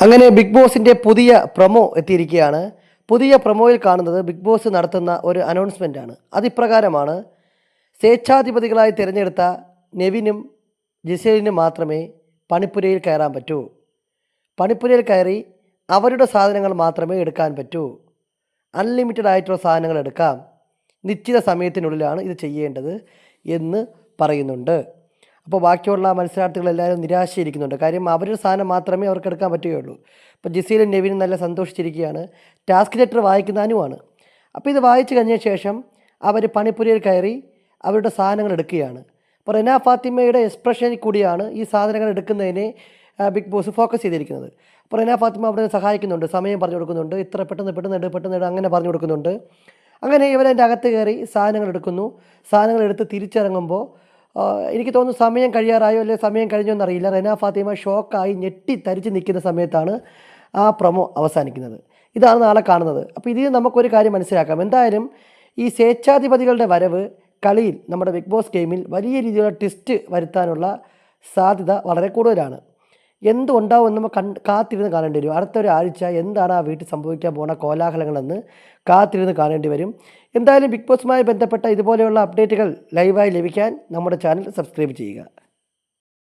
അങ്ങനെ ബിഗ് ബോസിന്റെ പുതിയ പ്രൊമോ എത്തിയിരിക്കുകയാണ്. പുതിയ പ്രൊമോയിൽ കാണുന്നത് ബിഗ് ബോസ് നടത്തുന്ന ഒരു അനൗൺസ്മെന്റ് ആണ് അതിപ്രകാരമാണ് സ്വേച്ഛാധിപതികളായി തിരഞ്ഞെടുത്ത നെവിനും ജിസേലിനും മാത്രമേ പണിപ്പുരയിൽ കയറാൻ പറ്റൂ. പണിപ്പുരയിൽ കയറി അവരുടെ സാധനങ്ങൾ മാത്രമേ എടുക്കാൻ പറ്റൂ. അൺലിമിറ്റഡ് ആയിട്ടുള്ള സാധനങ്ങൾ എടുക്കാം. നിശ്ചിത സമയത്തിനുള്ളിലാണ് ഇത് ചെയ്യേണ്ടത് എന്ന് പറയുന്നുണ്ട്. അപ്പോൾ ബാക്കിയുള്ള മത്സരാർത്ഥികളെല്ലാവരും നിരാശയിരിക്കുന്നുണ്ട്. കാര്യം അവരുടെ സാധനം മാത്രമേ അവർക്ക് എടുക്കാൻ പറ്റുകയുള്ളൂ. അപ്പോൾ ജിസീലും നെവിനും നല്ല സന്തോഷിച്ചിരിക്കുകയാണ്. ടാസ്ക് ലെറ്റർ വായിക്കുന്ന അനുവാണ്. അപ്പോൾ ഇത് വായിച്ചു കഴിഞ്ഞ ശേഷം അവർ പണിപ്പുരയിൽ കയറി അവരുടെ സാധനങ്ങൾ എടുക്കുകയാണ്. അപ്പോൾ റെന ഫാത്തിമയുടെ എക്സ്പ്രഷനിൽ കൂടിയാണ് ഈ സാധനങ്ങൾ എടുക്കുന്നതിനെ ബിഗ് ബോസ് ഫോക്കസ് ചെയ്തിരിക്കുന്നത്. അപ്പോൾ റെന ഫാത്തിമ അവിടെ സഹായിക്കുന്നുണ്ട്. സമയം പറഞ്ഞു കൊടുക്കുന്നുണ്ട്. ഇത്ര പെട്ടെന്ന് പെട്ടെന്ന് ഇട് പെട്ടെന്ന് ഇട് അങ്ങനെ പറഞ്ഞു കൊടുക്കുന്നുണ്ട്. അങ്ങനെ ഇവരതിന്റെ അകത്ത് കയറി സാധനങ്ങൾ എടുക്കുന്നു. സാധനങ്ങൾ എടുത്ത് തിരിച്ചിറങ്ങുമ്പോൾ എനിക്ക് തോന്നുന്നു സമയം കഴിയാറായോ അല്ലെങ്കിൽ സമയം കഴിഞ്ഞോ എന്നറിയില്ല. റെന ഫാത്തിമ ഷോക്കായി ഞെട്ടി തരിച്ച് നിൽക്കുന്ന സമയത്താണ് ആ പ്രൊമോ അവസാനിക്കുന്നത്. ഇതാണ് നാളെ കാണുന്നത്. അപ്പോൾ ഇതിൽ നമുക്കൊരു കാര്യം മനസ്സിലാക്കാം. എന്തായാലും ഈ സ്വേച്ഛാധിപതികളുടെ വരവ് കളിയിൽ നമ്മുടെ ബിഗ് ബോസ് ഗെയിമിൽ വലിയ രീതിയിലുള്ള ട്വിസ്റ്റ് വരുത്താനുള്ള സാധ്യത വളരെ കൂടുതലാണ്. എന്തുണ്ടാവും എന്ന് നമ്മൾ കണ്ട് കാത്തിരുന്ന് കാണേണ്ടി വരും. അടുത്ത ഒരാഴ്ച എന്താണ് ആ വീട്ടിൽ സംഭവിക്കാൻ പോകുന്ന കോലാഹലങ്ങളെന്ന് കാത്തിരുന്ന് കാണേണ്ടി വരും. എന്തായാലും ബിഗ് ബോസുമായി ബന്ധപ്പെട്ട ഇതുപോലെയുള്ള അപ്ഡേറ്റുകൾ ലൈവായി ലഭിക്കാൻ നമ്മുടെ ചാനൽ സബ്സ്ക്രൈബ് ചെയ്യുക.